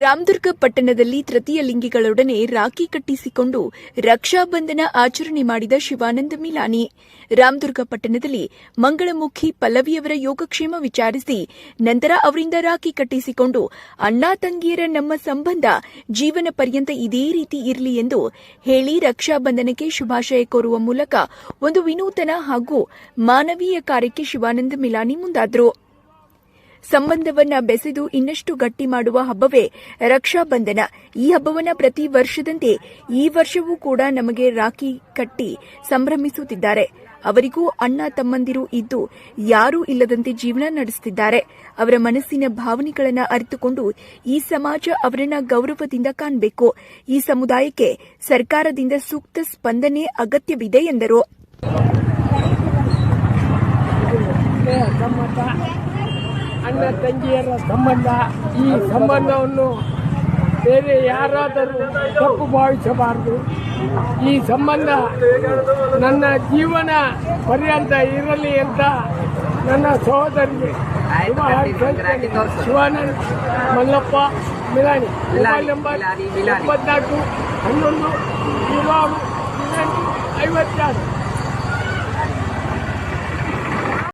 ರಾಮದುರ್ಗ ಪಟ್ಟಣದಲ್ಲಿ ತೃತೀಯ ಲಿಂಗಿಗಳೊಡನೆ ರಾಖಿ ಕಟ್ಟಿಸಿಕೊಂಡು ರಕ್ಷಾಬಂಧನ ಆಚರಣೆ ಮಾಡಿದ ಶಿವಾನಂದ ಮಿಲಾನಿ. ರಾಮದುರ್ಗ ಪಟ್ಟಣದಲ್ಲಿ ಮಂಗಳಮುಖಿ ಪಲ್ಲವಿಯವರ ಯೋಗಕ್ಷೇಮ ವಿಚಾರಿಸಿ ನಂತರ ಅವರಿಂದ ರಾಖಿ ಕಟ್ಟಿಸಿಕೊಂಡು ಅಣ್ಣ ತಂಗಿಯರ ನಮ್ಮ ಸಂಬಂಧ ಜೀವನ ಪರ್ಯಂತ ಇದೇ ರೀತಿ ಇರಲಿ ಎಂದು ಹೇಳಿ ರಕ್ಷಾಬಂಧನಕ್ಕೆ ಶುಭಾಶಯ ಕೋರುವ ಮೂಲಕ ಒಂದು ವಿನೂತನ ಹಾಗೂ ಮಾನವೀಯ ಕಾರ್ಯಕ್ಕೆ ಶಿವಾನಂದ ಮಿಲಾನಿ ಮುಂದಾದರು. ಸಂಬಂಧವನ್ನ ಬೆಸೆದು ಇನ್ನಷ್ಟು ಗಟ್ಟಿ ಮಾಡುವ ಹಬ್ಬವೇ ರಕ್ಷಾ ಬಂಧನ. ಈ ಹಬ್ಬವನ್ನ ಪ್ರತಿ ವರ್ಷದಂತೆ ಈ ವರ್ಷವೂ ಕೂಡ ನಮಗೆ ರಾಖಿ ಕಟ್ಟಿ ಸಂಭ್ರಮಿಸುತ್ತಿದ್ದಾರೆ. ಅವರಿಗೂ ಅಣ್ಣ ತಮ್ಮಂದಿರು ಇದ್ದು ಯಾರೂ ಇಲ್ಲದಂತೆ ಜೀವನ ನಡೆಸುತ್ತಿದ್ದಾರೆ. ಅವರ ಮನಸ್ಸಿನ ಭಾವನೆಗಳನ್ನು ಅರಿತುಕೊಂಡು ಈ ಸಮಾಜ ಅವರನ್ನ ಗೌರವದಿಂದ ಕಾಣಬೇಕು. ಈ ಸಮುದಾಯಕ್ಕೆ ಸರ್ಕಾರದಿಂದ ಸೂಕ್ತ ಸ್ಪಂದನೆ ಅಗತ್ಯವಿದೆ ಎಂದರು. ಅಣ್ಣ ತಂಗಿಯರ ಸಂಬಂಧ ಈ ಸಂಬಂಧವನ್ನು ಬೇರೆ ಯಾರಾದರೂ ತಪ್ಪು ಭಾವಿಸಬಾರದು ಈ ಸಂಬಂಧ ನನ್ನ ಜೀವನ ಪರ್ಯಂತ ಇರಲಿ ಅಂತ ನನ್ನ ಸಹೋದರಿಗೆ. Shivanand Mallappa Milani mobile number. ಇಪ್ಪತ್ನಾಲ್ಕು ಹನ್ನೊಂದು ನೂರಾರು ಐವತ್ತಾರು